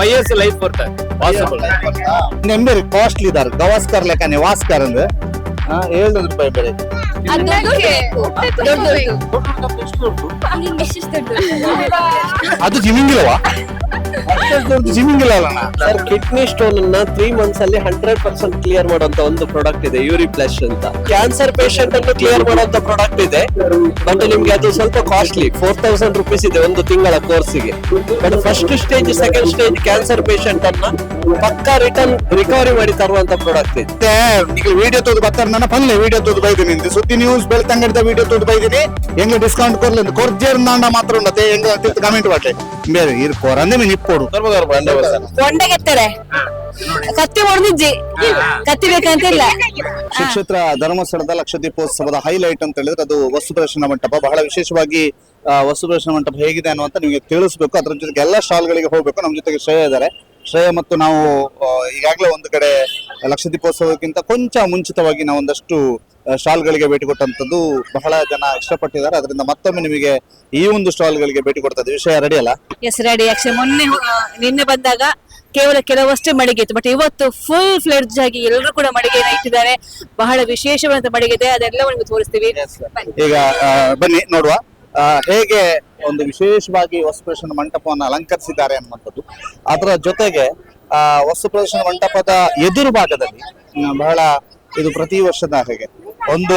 Five years life ಬರ್ತದೆ possible number costly ಇದಾರೆ ಗವಾಸ್ಕರ್ ಲೆಕ್ಕನೆ ವಾಸ್ಕರ್ ಅಂದ್ರೆ. ಏಳ್ನೂರು ರೂಪಾಯಿ ಬೆಲೆ. ಅದು ಜಿಮ್ಮಿಂಗ್ ಅದು ಜಿಮ್ಮಿಂಗ್ ಅಲ್ಲ ಸರ್ ಕಿಡ್ನಿ ಸ್ಟೋನ್ ಅನ್ನ ತ್ರೀ ಮಂತ್ಸ್ ಅಲ್ಲಿ ಹಂಡ್ರೆಡ್ ಪರ್ಸೆಂಟ್ ಕ್ಲಿಯರ್ ಮಾಡುವಂತ ಒಂದು ಪ್ರಾಡಕ್ಟ್ ಇದೆ ಯೂರಿ ಪ್ಲಸ್ ಅಂತ. ಕ್ಯಾನ್ಸರ್ ಪೇಷಂಟ್ ಅನ್ನು ಕ್ಲಿಯರ್ ಮಾಡುವಂತ ಪ್ರಾಡಕ್ಟ್ ಇದೆ. ಬಟ್ ನಿಮ್ಗೆ ಅದು ಸ್ವಲ್ಪ ಕಾಸ್ಟ್ಲಿ ಫೋರ್ ತೌಸಂಡ್ ರುಪೀಸ್ ಇದೆ ಒಂದು ತಿಂಗಳ ಕೋರ್ಸಿಗೆ but first stage second stage cancer patient ಅನ್ನ ಪಕ್ಕಾ ರಿಟರ್ನ್ ರಿಕವರಿ ಮಾಡಿ ತರುವಂತ ಪ್ರಾಡಕ್ಟ್ ಇದೆ. ಮತ್ತೆ ಈಗ ವಿಡಿಯೋ ತೋದು ಬರ್ತಾರೆ ನನ್ನ ಪಲ್ಲೆ ವಿಡಿಯೋ ತೋದು ಬೈದಿನಿ ಇಂದು ಸುದ್ದಿ ನ್ಯೂಸ್ ಬೆಳ್ತಂಗಡಿದ ವಿಡಿಯೋ ತೋದು ಬೈದಿನಿ. ಹೆಂಗ್ ಡಿಸ್ಕೌಂಟ್ ಕೊರ್ಲಿ ಕೊರ್ಜೇರ್ ನಾಂಡ ಮಾತ್ರ ಉಂಡತೆ ಹೆಂಗ ಕಮೆಂಟ್ ಬಾಟೆ ಬೇರೆ ಇದು ಕೊರಂದೆ ಮೀನ್ ಇಪ್ಪೋಡು ಕೊಂಡಗೆತ್ತಾರೆ ಕತ್ತಿ ಹೊಡೆದಿಜ್ಜಿ ಕತ್ತಿ ಬೇಕಂತ ಇಲ್ಲ ಶ್ರೀಕ್ಷೇತ್ರ ಧರ್ಮಸ್ಥಳದ ಲಕ್ಷ ದೀಪೋತ್ಸವದ ಹೈಲೈಟ್ ಅಂತ ಹೇಳಿದ್ರೆ ಅದು ವಸ್ತು ಪ್ರದರ್ಶನ ಮಂಟಪ. ಬಹಳ ವಿಶೇಷವಾಗಿ ಆ, ವಸ್ತು ಪ್ರದರ್ಶನ ಮಂಟಪ ಹೇಗಿದೆ ಅನ್ನುವಂತ ನಿಮಗೆ ತಿಳಿಸ್ಬೇಕು. ಅದ್ರ ಜೊತೆಗೆ ಎಲ್ಲ ಸ್ಟಾಲ್ಗಳಿಗೆ ಹೋಗ್ಬೇಕು. ನಮ್ಮ ಜೊತೆಗೆ ಶ್ರೇಯ ಇದ್ದಾರೆ ಶ್ರೇಯ ಮತ್ತು ನಾವು ಈಗಾಗಲೇ ಒಂದು ಕಡೆ ಲಕ್ಷ ದೀಪೋತ್ಸವಕ್ಕಿಂತ ಕೊಂಚ ಮುಂಚಿತವಾಗಿ ನಾವು ಒಂದಷ್ಟು ಸ್ಟಾಲ್ಗಳಿಗೆ ಭೇಟಿ ಕೊಟ್ಟಂತದ್ದು ಬಹಳ ಜನ ಇಷ್ಟಪಟ್ಟಿದ್ದಾರೆ. ಅದರಿಂದ ಮತ್ತೊಮ್ಮೆ ನಿಮಗೆ ಈ ಒಂದು ಸ್ಟಾಲ್ಗಳಿಗೆ ಭೇಟಿ ಕೊಡ್ತಾ ಇದ್ದೀವಿ. ವಿಷಯ ರೆಡಿ ಅಲ್ಲ? ಎಸ್ ರೆಡಿ ಯಾಕೆ ಮೊನ್ನೆ ನಿನ್ನೆ ಬಂದಾಗ ಕೇವಲ ಕೆಲವಷ್ಟೇ ಮಳಿಗೆ ಇತ್ತು. ಬಟ್ ಇವತ್ತು ಫುಲ್ ಫ್ಲೆಡ್ಜ್ ಆಗಿ ಎಲ್ಲರೂ ಕೂಡ ಮಳಿಗೆನ ಇಟ್ಟಿದ್ದಾರೆ. ಬಹಳ ವಿಶೇಷವಾದಂತ ಮಡಿಗೆ ಇದೆ. ಅದೆಲ್ಲವೂ ತೋರಿಸ್ತೀವಿ. ಈಗ ಬನ್ನಿ, ನೋಡುವ. ಹೇಗೆ ಒಂದು ವಿಶೇಷವಾಗಿ ವಸ್ತು ಪ್ರದರ್ಶನ ಮಂಟಪವನ್ನು ಅಲಂಕರಿಸಿದ್ದಾರೆ ಅನ್ನುವಂಥದ್ದು. ಅದರ ಜೊತೆಗೆ, ಆ ವಸ್ತು ಪ್ರದರ್ಶನ ಮಂಟಪದ ಎದುರು ಭಾಗದಲ್ಲಿ ಬಹಳ ಇದು ಪ್ರತಿ ವರ್ಷದ ಹಾಗೆ ಒಂದು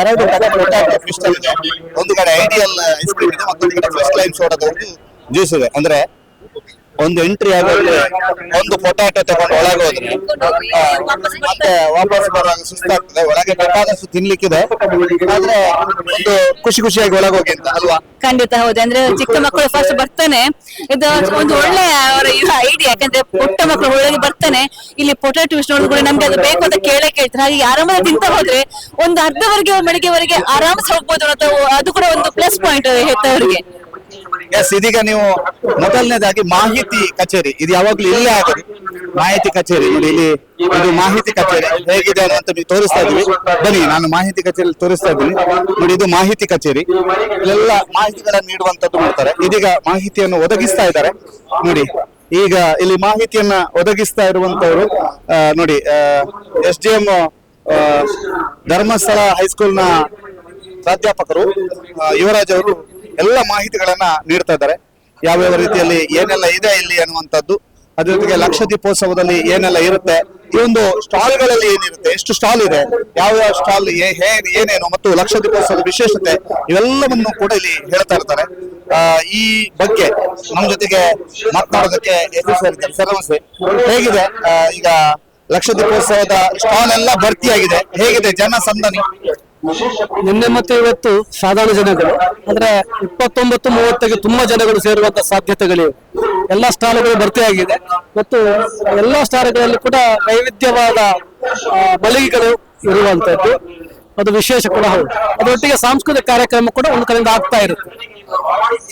ಎರಡು ಕಡೆ ಒಂದು ಕಡೆ ಐಡಿಯಲ್ ಐಸ್ ಇದೆ, ಮತ್ತೊಂದು ಕಡೆ ಫಸ್ಟ್ ಜ್ಯೂಸ್ ಇದೆ. ಅಂದ್ರೆ ಒಂದು ಎಂಟ್ರಿ ಆಗೋದ್ರೆ ಒಂದು ಪೊಟಾಟೋ ತಗೊಂಡು ಒಳಗೆ ಹೋದ್ರೆ ಮತ್ತೆ ವಾಪಸ್ ಬರುವಾಗ ಸುಸ್ತಾಗ್ತದೆ. ಒಳಗೆ ಬೇಕಾದಷ್ಟು ತಿನ್ಲಿಕ್ಕಿದೆ. ಆದ್ರೆ ಒಂದು ಖುಷಿ ಖುಷಿಯಾಗಿ ಒಳಗೆ ಹೋಗಿ ಅಂತ, ಅಲ್ವಾ? ಖಂಡಿತ ಹೌದು. ಅಂದ್ರೆ ಚಿಕ್ಕ ಮಕ್ಕಳು ಫಸ್ಟ್ ಬರ್ತಾನೆ. ಇದು ಒಂದು ಒಳ್ಳೆ ಅವರ ಐಡಿಯಾ ಯಾಕಂದ್ರೆ ಪುಟ್ಟ ಮಕ್ಕಳು ಒಳಗೆ ಬರ್ತಾನೆ. ಇಲ್ಲಿ ಪೊಟ್ಯಾಟೊ ನೋಡಿದ್ರು ಕೂಡ ನಮ್ಗೆ ಅದು ಬೇಕು ಅಂತ ಕೇಳೇ ಕೇಳ್ತಾರೆ. ಹಾಗೆ ಆರಾಮಾಗಿ ತಿಂತ ಹೋದ್ರೆ ಒಂದು ಅರ್ಧವರೆಗೆ ಮಳಿಗೆವರೆಗೆ ಆರಾಮ್ಸ್ ಹೋಗ್ಬೋದು ಅನ್ನೋ ಅದು ಕೂಡ ಒಂದು ಪ್ಲಸ್ ಪಾಯಿಂಟ್ ಹೆತ್ತವರಿಗೆ ಎಸ್ ಇದೀಗ ನೀವು ಮೊದಲನೇದಾಗಿ ಮಾಹಿತಿ ಕಚೇರಿ. ಇದು ಯಾವಾಗ್ಲೂ ಇಲ್ಲೇ ಆಗಲಿ ಮಾಹಿತಿ ಕಚೇರಿ. ನೋಡಿ, ಇಲ್ಲಿ ಇದು ಮಾಹಿತಿ ಕಚೇರಿ ಹೇಗಿದೆ ಅಂತ ನೀವು ತೋರಿಸ್ತಾ ಇದ್ದೀವಿ. ಬನ್ನಿ, ನಾನು ಮಾಹಿತಿ ಕಚೇರಿ ತೋರಿಸ್ತಾ ಇದ್ದೀನಿ. ನೋಡಿ, ಇದು ಮಾಹಿತಿ ಕಚೇರಿ. ಇಲ್ಲೆಲ್ಲ ಮಾಹಿತಿಗಳನ್ನು ನೀಡುವಂತದ್ದು ಮಾಡ್ತಾರೆ. ಇದೀಗ ಮಾಹಿತಿಯನ್ನು ಒದಗಿಸ್ತಾ ಇದ್ದಾರೆ. ನೋಡಿ, ಈಗ ಇಲ್ಲಿ ಮಾಹಿತಿಯನ್ನ ಒದಗಿಸ್ತಾ ಇರುವಂತವರು ನೋಡಿ ಎಸ್ ಡಿ ಎಂ ಧರ್ಮಸ್ಥಳ ಹೈಸ್ಕೂಲ್ನ ಪ್ರಾಧ್ಯಾಪಕರು ಯುವರಾಜ್ ಅವರು ಎಲ್ಲ ಮಾಹಿತಿಗಳನ್ನ ನೀಡ್ತಾ ಇದ್ದಾರೆ. ಯಾವ್ಯಾವ ರೀತಿಯಲ್ಲಿ ಏನೆಲ್ಲ ಇದೆ ಇಲ್ಲಿ ಅನ್ನುವಂಥದ್ದು ಅದ್ರ ಜೊತೆಗೆ ಲಕ್ಷ ದೀಪೋತ್ಸವದಲ್ಲಿ ಏನೆಲ್ಲ ಇರುತ್ತೆ, ಈ ಒಂದು ಸ್ಟಾಲ್ಗಳಲ್ಲಿ ಏನಿರುತ್ತೆ, ಎಷ್ಟು ಸ್ಟಾಲ್ ಇದೆ, ಯಾವ ಯಾವ ಸ್ಟಾಲ್ ಏನೇನು, ಮತ್ತು ಲಕ್ಷ ದೀಪೋತ್ಸವದ ವಿಶೇಷತೆ, ಇವೆಲ್ಲವನ್ನು ಕೂಡ ಇಲ್ಲಿ ಹೇಳ್ತಾ ಇರ್ತಾರೆ. ಈ ಬಗ್ಗೆ ನಮ್ಮ ಜೊತೆಗೆ ಮಾತನಾಡೋದಕ್ಕೆ ಎಸ್ ಸರ್ ಹೇಗಿದೆ ಈಗ ಲಕ್ಷ ದೀಪೋತ್ಸವದ ಸ್ಟಾಲ್ ಎಲ್ಲ ಭರ್ತಿಯಾಗಿದೆ, ಹೇಗಿದೆ ಜನ ಸಂದಣಿ? ನಿನ್ನೆ ಮತ್ತೆ ಇವತ್ತು ಸಾಧಾರಣ ಜನಗಳು ಅಂದ್ರೆ ಇಪ್ಪತ್ತೊಂಬತ್ತು ಮೂವತ್ತಿಗೆ ತುಂಬಾ ಜನಗಳು ಸೇರುವಂತ ಸಾಧ್ಯತೆಗಳಿವೆ. ಎಲ್ಲಾ ಸ್ಟಾಲ್ಗಳು ಭರ್ತಿಯಾಗಿದೆ ಮತ್ತು ಎಲ್ಲಾ ಸ್ಟಾಲ್ಗಳಲ್ಲಿ ಕೂಡ ವೈವಿಧ್ಯವಾದ ಮಳಿಗೆಗಳು ಇರುವಂತದ್ದು. ಅದು ವಿಶೇಷ ಕೂಡ ಹೌದು. ಅದರೊಟ್ಟಿಗೆ ಸಾಂಸ್ಕೃತಿಕ ಕಾರ್ಯಕ್ರಮ ಕೂಡ ಒಂದು ಕಡೆಯಿಂದ ಆಗ್ತಾ ಇರುತ್ತೆ.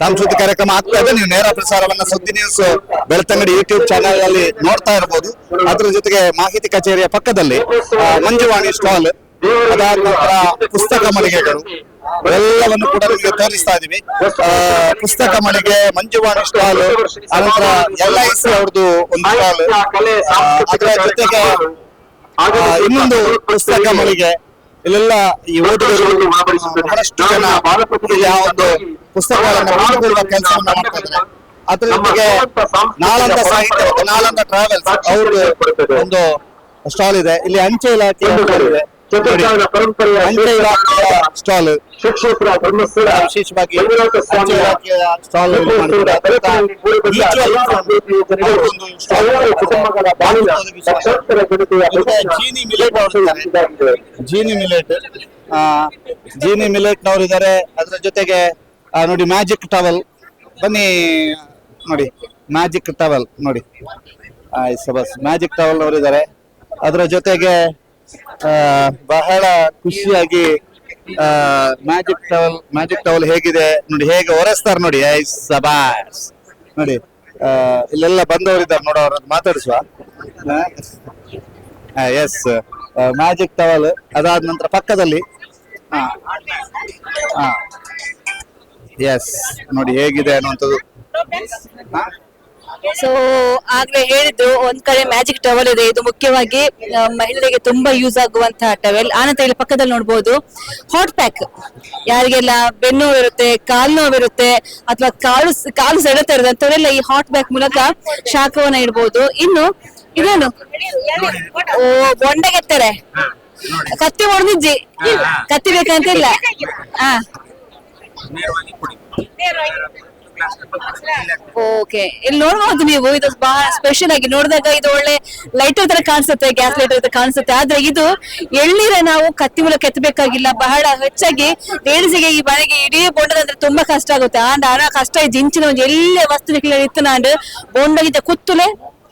ಸಾಂಸ್ಕೃತಿಕ ಕಾರ್ಯಕ್ರಮ ಆಗ್ತಾ ಇದೆ. ನೀವು ನೇರ ಪ್ರಸಾರವನ್ನ ಸುದ್ದಿ ನ್ಯೂಸ್ ಬೆಳ್ತಂಗಡಿ ಯೂಟ್ಯೂಬ್ ಚಾನೆಲ್ ಅಲ್ಲಿ ನೋಡ್ತಾ ಇರಬಹುದು ಅದ್ರ ಜೊತೆಗೆ ಮಾಹಿತಿ ಕಚೇರಿಯ ಪಕ್ಕದಲ್ಲಿ ಮಂಜುವಾಣಿ ಸ್ಟಾಲ್ ಪುಸ್ತಕ ಮಳಿಗೆಗಳು ಎಲ್ಲವನ್ನು ಕೂಡ ನಿಮಗೆ ತೋರಿಸ್ತಾ ಇದೀವಿ. ಪುಸ್ತಕ ಮಳಿಗೆ ಮಂಜುವಾಣಿ ಸ್ಟಾಲ್ ಅನಂತರ ಎಲ್ ಐ ಸಿ ಅವ್ರದ್ದು ಒಂದು ಸ್ಟಾಲ್. ಅದರ ಜೊತೆಗೆ ಇನ್ನೊಂದು ಪುಸ್ತಕ ಮಳಿಗೆ. ಇಲ್ಲೆಲ್ಲ ಈ ಓದುಗರು ಬಹಳಷ್ಟು ಜನ ಒಂದು ಪುಸ್ತಕಗಳನ್ನು ಮಾಡಿಕೊಳ್ಳುವ ಕೆಲಸವನ್ನು ಮಾಡ್ತಾ ಇದ್ದಾರೆ. ಅದ್ರ ಜೊತೆಗೆ ನಾಳಂದ ಸಾಹಿತ್ಯ ನಾಳಂದ ಟ್ರಾವೆಲ್ಸ್ ಅವ್ರದ್ದು ಒಂದು ಸ್ಟಾಲ್ ಇದೆ. ಇಲ್ಲಿ ಅಂಚೆ ಇಲಾಖೆ ಇದೆ. ನೋಡಿ, ಪರಂಪರೆಯ ಸ್ಟಾಲ್. ವಿಶೇಷವಾಗಿ ಬಾಳಿನ ಲಕ್ಷಾಂತರ stall Jeeni millet Jeeni millet. ಆ, ಜೀನಿ ಮಿಲೆಟ್ ನವರು ಇದ್ದಾರೆ. ಅದರ ಜೊತೆಗೆ ನೋಡಿ ಮ್ಯಾಜಿಕ್ ಟವಲ್. ಬನ್ನಿ ನೋಡಿ ಮ್ಯಾಜಿಕ್ ಟವಲ್ ನೋಡಿ. ಬಸ್ ಮ್ಯಾಜಿಕ್ ಟವಲ್ ನವರು ಇದ್ದಾರೆ. ಅದರ ಜೊತೆಗೆ ಬಹಳ ಖುಷಿಯಾಗಿ ಮ್ಯಾಜಿಕ್ ಟವಲ್ ಮ್ಯಾಜಿಕ್ ಟವಲ್ ಹೇಗಿದೆ? ನೋಡಿ, ಹೇಗೆ ಒರೆಸ್ತಾರೆ ನೋಡಿ ಸಬಾಸ್ ನೋಡಿ ಇಲ್ಲೆಲ್ಲ ಬಂದವರಿದ್ದಾರೆ ನೋಡೋರು ಮಾತಾಡಿಸುವ. ಎಸ್ ಮ್ಯಾಜಿಕ್ ಟವಲ್ ಅದಾದ ನಂತರ ಪಕ್ಕದಲ್ಲಿ ಎಸ್ ನೋಡಿ, ಹೇಗಿದೆ ಅನ್ನುವಂಥದ್ದು. ಸೊ ಆಗ್ಲೇ ಹೇಳಿದ್ರು ಒಂದ್ ಕಡೆ ಮ್ಯಾಜಿಕ್ ಟವೆಲ್ ಇದೆ. ಇದು ಮುಖ್ಯವಾಗಿ ಮಹಿಳೆಗೆ ಮಹಿಳೆಯರಿಗೆ ತುಂಬಾ ಯೂಸ್ ಆಗುವಂತಹ ಟವೆಲ್ ಆನಂತರ ಇಲ್ಲಿ ಪಕ್ಕದಲ್ಲಿ ನೋಡ್ಬೋದು ಹಾಟ್ ಪ್ಯಾಕ್ ಯಾರಿಗೆಲ್ಲ ಬೆನ್ನು ನೋವು ಇರುತ್ತೆ ಕಾಲು ನೋವಿರುತ್ತೆ ಅಥವಾ ಕಾಲು ಕಾಲು ಸೆಳೆತ ಇರುತ್ತೆ ಅಂತವರೆಲ್ಲ ಈ ಹಾಟ್ ಪ್ಯಾಕ್ ಮೂಲಕ ಶಾಖವನ್ನ ಇಡಬಹುದು ಇನ್ನು ಇದೇನು? ಓ ಬೊಂಡಗೆತ್ತಾರೆ. ಕತ್ತಿ ಹೊಡೆದಿಜ್ಜಿ ಕತ್ತಿ ಬೇಕಂತಿಲ್ಲ. ಹಾ. ಓಕೆ ಇಲ್ಲಿ ನೋಡಬಹುದು ನೀವು ಇದು ಬಹಳ ಸ್ಪೆಷಲ್ ಆಗಿ ನೋಡಿದಾಗ ಇದು ಒಳ್ಳೆ ಲೈಟರ್ ತರ ಕಾಣಿಸುತ್ತೆ ಗ್ಯಾಸ್ ಲೈಟರ್ ತರ ಕಾಣಿಸುತ್ತೆ. ಆದ್ರೆ ಇದು ಎಳ್ನೀರ ನಾವು ಕತ್ತಿ ಮೂಲಕ ಎತ್ತಬೇಕಾಗಿಲ್ಲ. ಬಹಳ ಹೆಚ್ಚಾಗಿ ಲೇಡೀಸಿಗೆ ಈ ಮನೆಗೆ ಇಡೀ ಬೊಂಡದಂದ್ರೆ ತುಂಬಾ ಕಷ್ಟ ಆಗುತ್ತೆ. ಆ ಕಷ್ಟ ಇಂಚಿನ ಒಂದು ಎಲ್ಲೇ ವಸ್ತು ಇತ್ತು ನಾನು ಬೊಂಡಗಿದ್ದ ಕುತ್ತಲೆ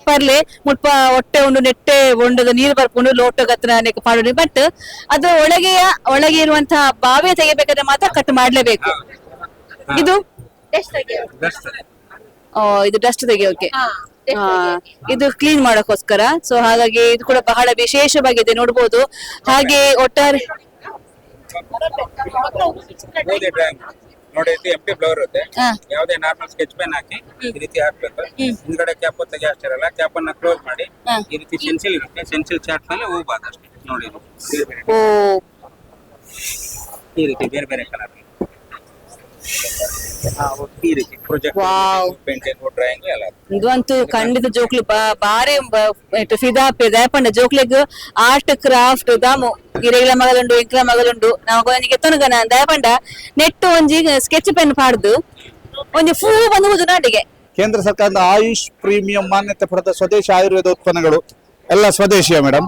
ಪರ್ಲೆ ಮುಲ್ಪ ಹೊಟ್ಟೆ ಉಂಡು, ನೆಟ್ಟೆ ಬೊಂಡದ ನೀರು ಬರ್ಕೊಂಡು ಲೋಟ ಗತ್ರ ನೆಕ್ ಮಾಡೋದು. ಬಟ್ ಅದು ಒಳಗೆಯ, ಒಳಗೆ ಇರುವಂತಹ ಬಾವೆ ತೆಗಿಬೇಕಾದ್ರೆ ಮಾತ್ರ ಕಟ್ ಮಾಡ್ಲೇಬೇಕು. ಇದು ಆ, ಇದು ಡಸ್ಟ್ ತೆಗೆಯೋಕೆ ಹಾ ಇದು ಕ್ಲೀನ್ ಮಾಡೋಕ್ಕೋಸ್ಕರ. ಸೊ ಹಾಗಾಗಿ ಇದು ಕೂಡ ಬಹಳ ವಿಶೇಷವಾಗಿದೆ ನೋಡ್ಬೋದು. ಹಾಗೆ ಒಟ್ಟಾರೆ ನೋಡಿ ಇದು ಎಂಟಿ ಫ್ಲವರ್ ಇರುತ್ತೆ. ಯಾವುದೇ ನಾರ್ಮಲ್ ಸ್ಕೆಚ್ ಪೆನ್ ಹಾಕಿ ಈ ರೀತಿ ಹಾಕ್ಬೇಕು. ಹಿಂದ್ಗಡೆ ಕ್ಯಾಪ್ ತೆಗಿ ಅಷ್ಟಿರಲ್ಲ ಕ್ಯಾಪ್ ಅನ್ನ ಕ್ಲೋಸ್ ಮಾಡಿ ಈ ರೀತಿ ಸೆನ್ಸಿಲ್ ಇರುತ್ತೆ. ಸೆನ್ಸಿಲ್ ಚಾರ್ಟ್ ಮೇಲೆ ಹೋಗ್ಬಾರ್ದು ಅಷ್ಟೇ. ನೋಡಿ. ಈ ರೀತಿ ಬೇರೆ ಬೇರೆ ಕಲರ್ ಈ ರೀತಿ ಪ್ರೊಜೆಕ್ಟ್ Wow. ಪೇಂಟಿಂಗ್ ಡ್ರಾಯಿಂಗ್ ಎಲ್ಲ ಇದು ಅಂತೂ ಖಂಡಿತ ಜೋಕ್ಲಿ ಬಾ- ಬಾರಿ ಬ- ಫಿದಾಪೆ ದಯಪಂಡ ಜೋಕ್ಲಿಗ್ ಆರ್ಟ್ ಕ್ರಾಫ್ಟ್ ದಾಮು ಇರೆಗ್ಲ ಮಗಲುಂಡು ಇಂಕ್ಲ ಮಗಲುಂಡು ನಾವು ಒಂಜಿಗೆ ತೊನಗನ ದಯಪಂಡ ನೆಟ್ಟು ಒಂಜಿ ಸ್ಕೆಚ್ ಪೆನ್ ಪಾಡ್ದು ಒಂಜಿ ಫೂ ಬಂದು ನಾಟಿಗೆ ಕೇಂದ್ರ ಸರ್ಕಾರದ ಆಯುಷ್ ಪ್ರೀಮಿಯಂ ಮಾನ್ಯತೆ ಪಡೆದ ಸ್ವದೇಶಿ ಆಯುರ್ವೇದ ಉತ್ಪನ್ನಗಳು. ಎಲ್ಲ ಸ್ವದೇಶಿಯ ಮೇಡಮ್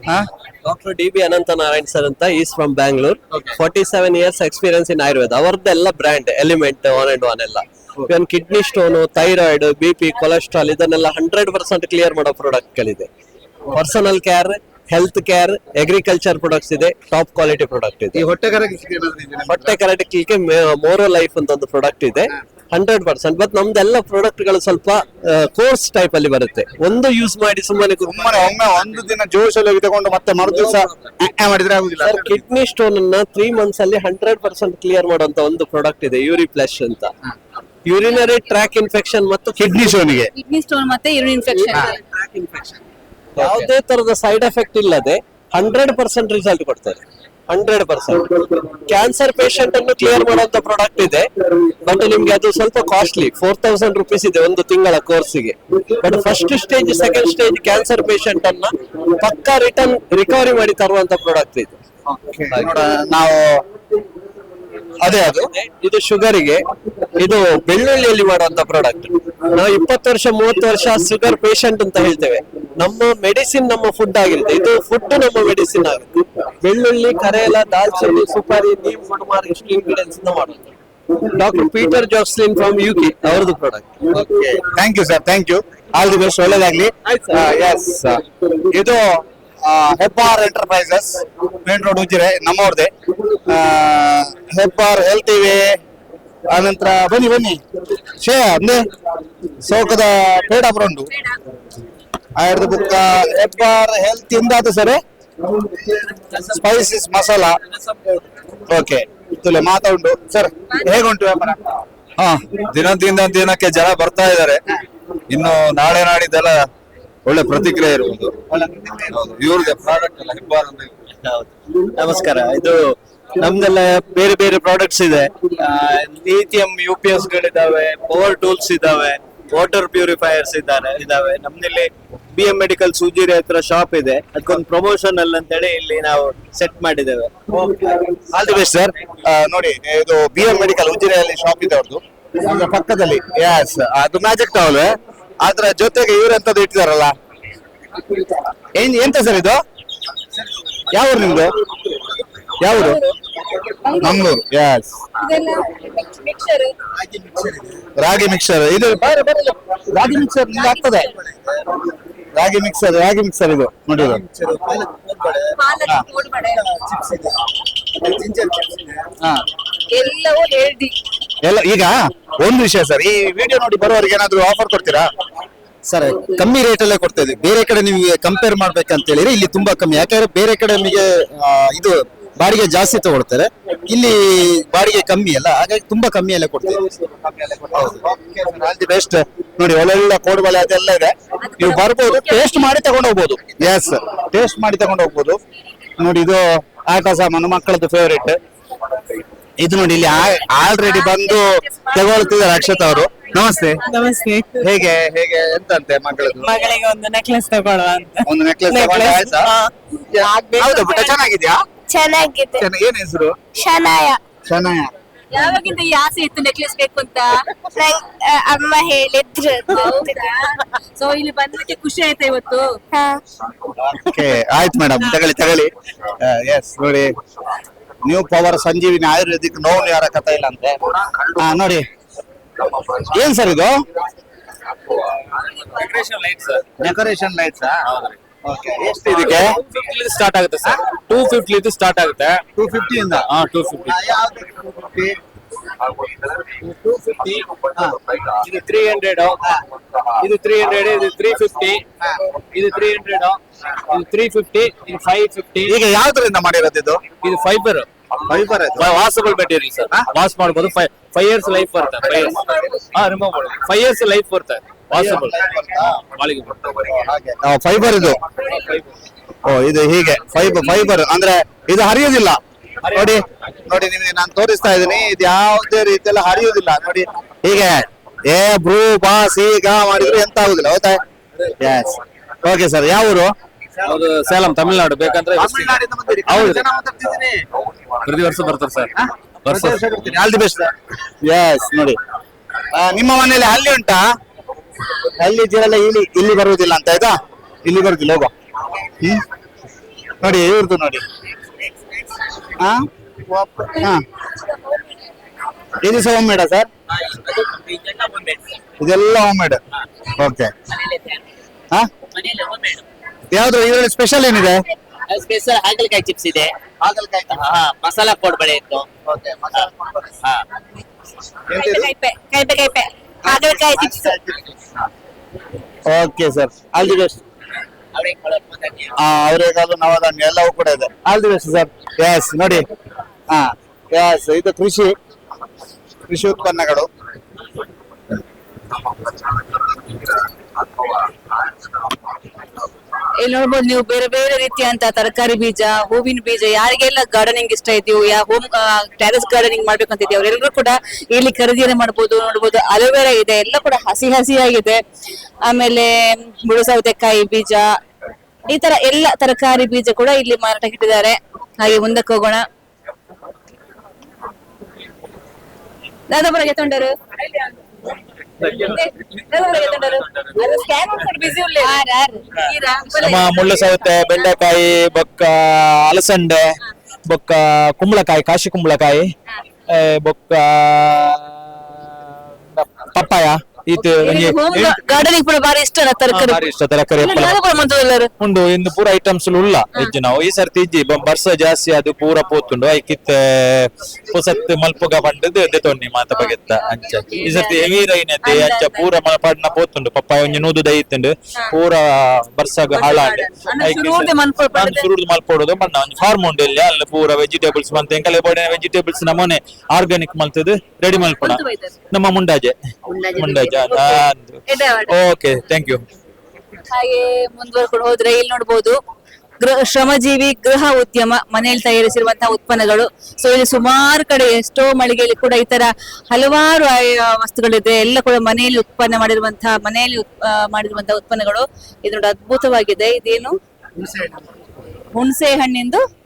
ಹಾ? Doctor D B Ananth Narayan sir ಅಂತ is from Bangalore forty seven years experience in Ayurveda ಅವರದ್ದೆಲ್ಲ brand element one and one ಎಲ್ಲ. Even kidney stone thyroid B P cholesterol ಇದನ್ನೆಲ್ಲ ಹಂಡ್ರೆಡ್ ಪರ್ಸೆಂಟ್ ಕ್ಲಿಯರ್ ಮಾಡೋ product ಗಳಿದೆ. Personal care health care agriculture products ಇದೆ top quality product ಇದೆ. ಹೊಟ್ಟೆ ಕರಟಕ್ಕೆ ಮೋರೋ life ಅಂತ ಒಂದು product ಇದೆ. ಹಂಡ್ರೆಡ್ ಪರ್ಸೆಂಟ್ ಬಟ್ ನಮ್ದೆಲ್ಲ ಪ್ರಾಡಕ್ಟ್ಗಳು ಸ್ವಲ್ಪ ಕೋರ್ಸ್ ಟೈಪ್ ಅಲ್ಲಿ ಬರುತ್ತೆ. ಒಂದು ಯೂಸ್ ಮಾಡಿ ಸುಮ್ಮನೆ ಸುಮ್ಮನೆ ಒಮ್ಮೆ ಒಂದು ದಿನ ಜೋಶಲ್ಲಿ ತಗೊಂಡು ಮತ್ತೆ ಮರು ದಿವಸ ಮಾಡಿದ್ರೆ ಆಗುದಿಲ್ಲ. ಸರ್ ಕಿಡ್ನಿ ಸ್ಟೋನ್ ಅನ್ನ ತ್ರೀ ಮಂತ್ಸ್ ಅಲ್ಲಿ ಹಂಡ್ರೆಡ್ ಪರ್ಸೆಂಟ್ ಕ್ಲಿಯರ್ ಮಾಡುವಂತ ಒಂದು ಪ್ರಾಡಕ್ಟ್ ಇದೆ ಯೂರಿ ಪ್ಲಸ್ ಅಂತ. ಯೂರಿನರಿ ಟ್ರ್ಯಾಕ್ ಇನ್ಫೆಕ್ಷನ್ ಮತ್ತು ಕಿಡ್ನಿ ಸ್ಟೋನಿಗೆ ಕಿಡ್ನಿ ಸ್ಟೋನ್ ಮತ್ತೆ ಯೂರಿನ್ ಇನ್ಫೆಕ್ಷನ್ ಯಾವುದೇ ತರದ ಸೈಡ್ ಎಫೆಕ್ಟ್ ಇಲ್ಲದೆ ಹಂಡ್ರೆಡ್ ಪರ್ಸೆಂಟ್ ರಿಸಲ್ಟ್ ಕೊಡ್ತಾರೆ. Hundred percent. ಕ್ಯಾನ್ಸರ್ ಪೇಷಂಟ್ ಅನ್ನು ಕ್ಲಿಯರ್ ಮಾಡುವಂತ ಪ್ರಾಡಕ್ಟ್ ಇದೆ. ಬಟ್ ನಿಮ್ಗೆ ಅದು ಸ್ವಲ್ಪ ಕಾಸ್ಟ್ಲಿ ಫೋರ್ ತೌಸಂಡ್ ರುಪೀಸ್ ಇದೆ ಒಂದು ತಿಂಗಳ ಕೋರ್ಸಿಗೆ but first stage second stage cancer patient ಅನ್ನ ಪಕ್ಕಾ ರಿಟರ್ನ್ ರಿಕವರಿ ಮಾಡಿ ತರುವಂತ ಪ್ರಾಡಕ್ಟ್ ಇದೆ. ನಾವು ಅದೇ ಅದು. ಇದು ಶುಗರಿಗೆ. ಇದು ಬೆಳ್ಳುಳ್ಳಿಯಲ್ಲಿ ಮಾಡುವಂತ ಪ್ರಾಡಕ್ಟ್ ನಾವು ಇಪ್ಪತ್ತು ವರ್ಷ ಮೂವತ್ತು ವರ್ಷ ಶುಗರ್ ಪೇಷಂಟ್ ಅಂತ ಹೇಳ್ತೇವೆ. ನಮ್ಮ ಮೆಡಿಸಿನ್ ನಮ್ಮ ಫುಡ್ ಆಗಿರುತ್ತೆ. ಇದು ಫುಡ್ ನಮ್ಮ ಮೆಡಿಸಿನ್ ಆಗುತ್ತೆ. ಬೆಳ್ಳುಳ್ಳಿ ಕರೆಯಲ ದಾಲ್ಚಿನ್ನಿ ಸುಪಾರಿ ನೀಮ್ ಗುಡ್ಮಾರ್ ಇಷ್ಟು ಇಂಗ್ರೀಡಿಯನ್ಸ್ ಮಾಡುತ್ತೆ. Doctor Peter Jaxlin from U K ಅವ್ರದ್ದು product thank you sir thank you all the best ಒಳ್ಳೇದಾಗ್ಲಿ. ಎಸ್ ಇದು ಆ, Hebbar enterprises main road Ujire ನಮ್ಮವ್ರದೇ. ಆ, ಹೆಬ್ಬಾರ್ ಹೆಲ್ತ್ ಇವೆ ಆನಂತರ ಬನ್ನಿ ಬನ್ನಿ. ಶೇ ಅಂದ್ರೆ ಸೋಕದ ಪೇಡ ಬ್ರೌಂಡು. ಆಯ್ದು ಬುಕ್ಕ ಹೆಬ್ಬಾರ್ ಹೆಲ್ತ್ ಅದು ಸರ್? ಸ್ಪೈಸಸ್ ಮಸಾಲ. ಓಕೆ ಇತ್ತಲೇ ಮಾತಾ ಉಂಟು ಸರ್ ಹೇಗುಂಟು ವ್ಯಾಪಾರ? ಹಾ ದಿನದಿಂದ ದಿನಕ್ಕೆ ಜನ ಬರ್ತಾ ಇದಾರೆ ಇನ್ನು ನಾಳೆ ನಾಡಿದ್ದೆಲ್ಲ ಒಳ್ಳೆ ಪ್ರತಿಕ್ರಿಯೆ ಇರುವುದು. ಹೌದು ಇವ್ರದ್ದು ಪ್ರಾಡಕ್ಟ್ ಎಲ್ಲ ಹೆಬ್ಬಾರ್ ಅಂತ ನಮಸ್ಕಾರ. ಇದು ನಮ್ದೆಲ್ಲ ಬೇರೆ ಬೇರೆ ಪ್ರಾಡಕ್ಟ್ಸ್ ಇದೆ. ಲಿಥಿಯಂ ಯು ಪಿ ಎಸ್ ಗಳಿದಾವೆ ಪವರ್ ಟೂಲ್ಸ್ ಇದಾವೆ ವಾಟರ್ ಪ್ಯೂರಿಫೈಯರ್ಸ್ ಇದ್ದಾರೆ ಇದಾವೆ ನಮ್ದಿಲ್ಲಿ ಬಿ ಎಂ ಮೆಡಿಕಲ್ ಸೂಜಿರಿ ಹತ್ರ ಶಾಪ್ ಇದೆ. ಅದಕ್ಕೊಂದು ಪ್ರಮೋಷನ್ ಅಲ್ಲಿ ಅಂತೇಳಿ ಇಲ್ಲಿ ನಾವು ಸೆಟ್ ಮಾಡಿದ್ದೇವೆ. ಆಲ್ ದಿ ಬೆಸ್ಟ್ ಸರ್ ನೋಡಿ ಇದು ಬಿ ಎಂ ಮೆಡಿಕಲ್ ಉಜಿರೆಯಲ್ಲಿ ಶಾಪ್ ಇದೆ ಅವ್ರದ್ದು ಅದ್ರ ಪಕ್ಕದಲ್ಲಿ. ಯಸ್ ಅದು ಮ್ಯಾಜಿಕ್ ಟವಲ್ ಅದ್ರ ಜೊತೆಗೆ ಇವ್ರೆಂತದ್ದು ಇಟ್ಟಿದಾರಲ್ಲ? ಏನ್ ಎಂತ ಸರ್ ಇದು? ಯಾವ ಊರು ನಿಮ್ದು? ಯಾವ ಊರು? ಮಂಗಳೂರು. ಯಸ್ ಮಿಕ್ಸರ್ ರಾಗಿ ಮಿಕ್ಸರ್ ಇದು ಬಾರೆ, ಬಾರೆ, ಇಲ್ಲ. ರಾಗಿ ಮಿಕ್ಸರ್ ಇಲ್ಲಿ ಆಗ್ತದೆ. ರಾಗಿ ಮಿಕ್ಸರ್ ರಾಗಿ ಮಿಕ್ಸರ್ ಇದು ನೋಡಿ ಇದು. ಹಾ. ಎಲ್ಲವೂ ಹೇಳ್ದಿ ಎಲ್ಲ ಈಗ ಒಂದು ವಿಷಯ ಸರ್ ಈ ವಿಡಿಯೋ ನೋಡಿ ಬರೋರಿಗೆ ಏನಾದ್ರೂ ಆಫರ್ ಕೊಡ್ತೀರಾ? ಸರ್ ಕಮ್ಮಿ ರೇಟ್ ಅಲ್ಲೇ ಕೊಡ್ತಾ ಇದ್ವಿ ಬೇರೆ ಕಡೆ ನಿಮಗೆ ಕಂಪೇರ್ ಮಾಡ್ಬೇಕಂತ ಹೇಳಿದ್ರೆ ಇಲ್ಲಿ ತುಂಬಾ ಕಮ್ಮಿ. ಯಾಕಂದ್ರೆ ಬೇರೆ ಕಡೆ ನಿಮಗೆ ಆ, ಇದು ಬಾಡಿಗೆ ಜಾಸ್ತಿ ತಗೊಳ್ತಾರೆ. ಇಲ್ಲಿ ಬಾಡಿಗೆ ಕಮ್ಮಿ ಅಲ್ಲ ಹಾಗಾಗಿ ತುಂಬಾ ಕಮ್ಮಿ ಅಲ್ಲೇ ಕೊಡ್ತೀವಿ ಆಲ್ ದಿ ಬೆಸ್ಟ್ ನೋಡಿ ಒಳ್ಳೆ ಕೋಡ್ ಬಲೆ ಅದೆಲ್ಲ ಇದೆ. ನೀವು ಬರ್ಬೋದು ಟೇಸ್ಟ್ ಮಾಡಿ ತಗೊಂಡು ಹೋಗ್ಬೋದು. ಎಸ್ ಟೇಸ್ಟ್ ಮಾಡಿ ತಗೊಂಡು ಹೋಗ್ಬೋದು. ನೋಡಿ ಇದು ಆಟ ಸಾಮಾನು ಮಕ್ಕಳದ್ದು ಫೇವರೇಟ್ ಇದು ನೋಡಿ ಇಲ್ಲಿ ಆಲ್ರೆಡಿ ಬಂದು ತಗೊಳ್ತಿದ್ದಾರೆ ಅಕ್ಷತ್ ಅವರು. ನಮಸ್ತೆ. ನಮಸ್ತೆ. ಹೇಗೆ ಹೇಗೆ ಎಂತಂತೆ ಮಗಳಿಗೆ ಒಂದು ನೆಕ್ಲೆಸ್ ತಗೊಳ್ಳುವ ಅಂತ. ಒಂದು ನೆಕ್ಲೆಸ್ Necklace, ಆಯ್ತಾ? ಹಾ. ಹೌದಾ ಪುಟ್ಟ ಚೆನ್ನಾಗಿದ್ಯಾ? ಚೆನ್ನಾಗಿದೆ. ಚೆನ್ನ- ಏನ್ ಹೆಸರು? ಶನಾಯ. ಶನಾಯ. ಯಾವಾಗಿಂದ ಈ ಆಸೆ ಇತ್ತು ನೆಕ್ಲೆಸ್ ಬೇಕು ಅಂತ? ನಂಗ್ ಆ, ಅಮ್ಮ ಹೇಳಿದ್ರು. ಸೊ ಇಲ್ಲಿ ಬಂದಕ್ಕೆ ಖುಷಿ ಆಯ್ತಾ ಇವತ್ತು? ಹಾ. ಓಕೆ ಆಯ್ತು ಮೇಡಮ್ ತಗೊಳ್ಳಿ ತಗೊಳ್ಳಿ. ಎಸ್ ನೋಡಿ. ನ್ಯೂ ಪವರ್ ಸಂಜೀವಿನಿ ಆಯುರ್ವೇದಿಕ್ ನೋವು ಯಾರ ಕಥೆ ಇಲ್ಲ ಅಂತೆ ಹಾ ನೋಡಿ. ಏನ್ ಸರ್ ಇದು? ಡೆಕೋರೇಷನ್ ಡೆಕೋರೇಷನ್ ಲೈಟ್ಸ್ ಓಕೆ ಎಷ್ಟು ಇದಕ್ಕೆ? ಸ್ಟಾರ್ಟ್ ಆಗುತ್ತೆ ಸರ್ ಟೂ ಫಿಫ್ಟಿ ಸ್ಟಾರ್ಟ್ ಆಗುತ್ತೆ. ಟೂ ಫಿಫ್ಟಿ ಇಂದ? ಹಾ ಟೂ ಫಿಫ್ಟಿ ಟೂ ಫಿಫ್ಟಿ ಇದು ತ್ರೀ ಹಂಡ್ರೆಡ್ ಇದು ತ್ರೀ ಹಂಡ್ರೆಡ್ ಇದು ತ್ರೀ ಫಿಫ್ಟಿ ಇದು ತ್ರೀ ಹಂಡ್ರೆಡ್ ಇದು ತ್ರೀ ಫಿಫ್ಟಿ ಇದು ಫೈವ್ ಫಿಫ್ಟಿ ಈಗ ಯಾವ್ದ್ರಿಂದ ಮಾಡಿರೋದು ಇದು ಇದು fiber fiber washable material sir wash ಮಾಡ್ಬೋದು ಫೈವ್ ಫೈವ್ ಇಯರ್ಸ್ ಲೈಫ್ ಬರ್ತದೆ ಫೈವ್ ಇಯರ್ಸ್ ಹಾ ರಿಮೂವ್ ಮಾಡಿ ಫೈವ್ ಇಯರ್ಸ್ ಲೈಫ್ ಬರ್ತದೆ ವಾಸಬಲ್ ಮಾಳಿಗೆ ಬರ್ತದೆ ಫೈಬರ್ ಇದು. ಓ ಇದು ಹೀಗೆ. ಫೈಬರ್ ಫೈಬರ್ ಅಂದ್ರೆ ಇದು ಹರಿಯೋದಿಲ್ಲ. ನೋಡಿ ನೋಡಿ ನಿಮಗೆ ನಾನು ತೋರಿಸ್ತಾ ಇದ್ದೀನಿ ಇದು ಯಾವುದೇ ರೀತಿಯಲ್ಲಿ ಹರಿಯುವುದಿಲ್ಲ. ನೋಡಿ ಹೀಗೆ. ಏ ಬ್ರೂ ಬಾ ಸಿ ಗಾ ಮಾಡಿದ್ರು ಎಂತ ಆಗುದಿಲ್ಲ ಹೌದಾ? ಎಸ್ ಓಕೆ ಸರ್ ಯಾವ ಊರು? ಸೇಲಂ ತಮಿಳ್ನಾಡು. ಬೇಕಂದ್ರೆ ಹೌದು. ಪ್ರತಿ ವರ್ಷ ಬರ್ತಾರೆ ಸರ್ ವರ್ಷ. ಆಲ್ ದಿ ಬೆಸ್ಟ್ ಎಸ್ ನೋಡಿ. ಆ, ನಿಮ್ಮ ಮನೆಯಲ್ಲಿ ಅಲ್ಲಿ ಉಂಟಾ? ಅಲ್ಲಿ ಇದ್ದೀರಲ್ಲ ಇಲ್ಲಿ ಇಲ್ಲಿ ಬರುವುದಿಲ್ಲ ಅಂತ ಆಯ್ತಾ? ಇಲ್ಲಿ ಬರುದಿಲ್ಲ ಹೋಗೋ ಹ್ಮ್? ನೋಡಿ ಇವ್ರದ್ದು ನೋಡಿ. ಹಾ ಹಾ. ಇದು ಸಹ ಹೋಮ್ಮೇಡ ಸರ್? ಇದೆಲ್ಲ ಹೋಮ್ಮೇಡ್ ಓಕೆ ಹಾ ಯಾವ್ದು ಇದರಲ್ಲಿ ಸ್ಪೆಷಲ್ ಏನಿದೆ? ಸ್ಪೆಷಲ್ ಹಾಗಲಕಾಯಿ ಚಿಪ್ಸ್ ಇದೆ. ಹಾ ಮಸಾಲಾ ಕೋಡ್ಬಳೆ ಇತ್ತು. ಹಾ. ಕೈಪೆ ಕೈಪೆ ಕೈಪೆ. ಹಾಗಲಕಾಯಿ chips okay sir all the best ಅವರೇಕಾದ್ರು ನವಧಾನ್ಯ ಎಲ್ಲವೂ ಕೂಡ ಇದೆ. All the best sir. Yes ನೋಡಿ. ಹಾ. ಎಸ್ ಇದು ಕೃಷಿ. ಕೃಷಿ ಉತ್ಪನ್ನಗಳು. ಇಲ್ಲಿ ನೋಡ್ಬೋದು ನೀವು ಬೇರೆ ಬೇರೆ ರೀತಿಯಂತ ತರಕಾರಿ ಬೀಜ ಹೂವಿನ ಬೀಜ ಯಾರಿಗೆಲ್ಲ ಗಾರ್ಡನಿಂಗ್ ಇಷ್ಟ ಇದೆಯೋ ಯಾ ಹೋಮ್ ಟೆರೆಸ್ ಗಾರ್ಡನಿಂಗ್ ಮಾಡ್ಬೇಕು ಅಂತ ಇದೆಯೋ ಅವರೆಲ್ಲರೂ ಕೂಡ ಇಲ್ಲಿ ಖರೀದಿಯನ್ನು ಮಾಡ್ಬೋದು ನೋಡ್ಬೋದು ಅಲೋವೆರಾ ಇದೆ ಎಲ್ಲ ಕೂಡ ಹಸಿ ಹಸಿಯಾಗಿದೆ. ಆಮೇಲೆ ಮುಳು ಸೌತೆಕಾಯಿ ಬೀಜ ಈ ತರ ಎಲ್ಲ ತರಕಾರಿ ಬೀಜ ಕೂಡ ಇಲ್ಲಿ ಮಾರಾಟಕ್ಕೆ ಇಟ್ಟಿದ್ದಾರೆ. ಹಾಗೆ ಮುಂದಕ್ಕೆ ಹೋಗೋಣ. ದಾದಾಪುರ ಗೆತ್ತೊಂಡರು ನಮ್ಮ ಮುಳ್ಳು ಸೌತೆ ಬೆಂಡೆಕಾಯಿ ಬೊಕ್ಕ ಅಲಸಂಡೆ ಬೊಕ್ಕ ಕುಂಬಳಕಾಯಿ ಕಾಶಿ ಕುಂಬಳಕಾಯಿ ಏ, ಬೊಕ್ಕ ಪಪ್ಪಾಯ. ಈತು ಗಾರ್ಡನಿಂಗ್ ಕೂಡ ಬಾರಿ ಇಷ್ಟ ತರಕಾರಿ. ಭಾರಿ ಇಷ್ಟ ತರಕಾರಿ ಉಂಡು ಇಂದು ಪೂರ ಐಟಮ್ಸ್ ಉಲ್ಲ ಇಜ್ಜಿ ನಾವು. ಈ ಸರ್ತಿ ಇಜ್ಜಿ ಬರ್ಸ ಜಾಸ್ತಿ ಅದು ಪೂರ ಪೋತುಂಡು. ಐಕಿತ್ ಪುಸತ್ ಮಲ್ಪುಗ ಪಂಡದು ದೆತೊನ್ನಿ ಮಾತ ಬಗೆತ್ತ ಅಂಚ. ಈ ಸರ್ತಿ ಹೆವಿ ರೈನ್ ಐತೆ ಅಂಚ ಪೂರ ಮಲ್ಪಡ್ನ ಪೋತುಂಡು. ಪಪ್ಪಾಯ ಒಂಜಿ ನೂದು ದೈತುಂಡು ಪೂರ ಬರ್ಸಗ ಹಾಳಾಂಡ್. ಸುರುಡು ಮಲ್ಪೊಡುದು ಮಣ್ಣ ಒಂಜಿ ಫಾರ್ಮ್ ಉಂಡು ಇಲ್ಲಿ. ಅಲ್ಲಿ ಪೂರ ವೆಜಿಟೇಬಲ್ಸ್ ಮಂತ್ ಎಂಕಲೆ ಬೋಡಿನ ವೆಜಿಟೇಬಲ್ಸ್ ನಮೂನೆ ಆರ್ಗಾನಿಕ್ ಮಲ್ತದು ರೆಡಿ ಮಲ್ಪಣ. ನಮ್ಮ Mundaje Mundaje. Okay thank you ಹಾಗೆ ಮುಂದುವರ್ಕೊಂಡು ಹೋದ್ರೆ ಇಲ್ಲಿ ನೋಡ್ಬೋದು. ಗೃಹ ಶ್ರಮಜೀವಿ ಗೃಹ ಉದ್ಯಮ ಮನೆಯಲ್ಲಿ ತಯಾರಿಸಿರುವಂತಹ ಉತ್ಪನ್ನಗಳು. ಸೊ ಇಲ್ಲಿ ಸುಮಾರು ಕಡೆ ಎಷ್ಟೋ ಮಳಿಗೆಯಲ್ಲಿ ಕೂಡ ಈ ತರ ಹಲವಾರು ವಸ್ತುಗಳಿದೆ. ಎಲ್ಲ ಕೂಡ ಮನೆಯಲ್ಲಿ ಉತ್ಪನ್ನ ಮಾಡಿರುವಂತಹ ಮನೆಯಲ್ಲಿ ಉತ್- ಮಾಡಿರುವಂತಹ ಉತ್ಪನ್ನಗಳು. ಇದು ನೋಡಿ ಅದ್ಭುತವಾಗಿದೆ. ಇದೇನು? ಹುಣಸೆ ಹಣ್ಣಿಂದು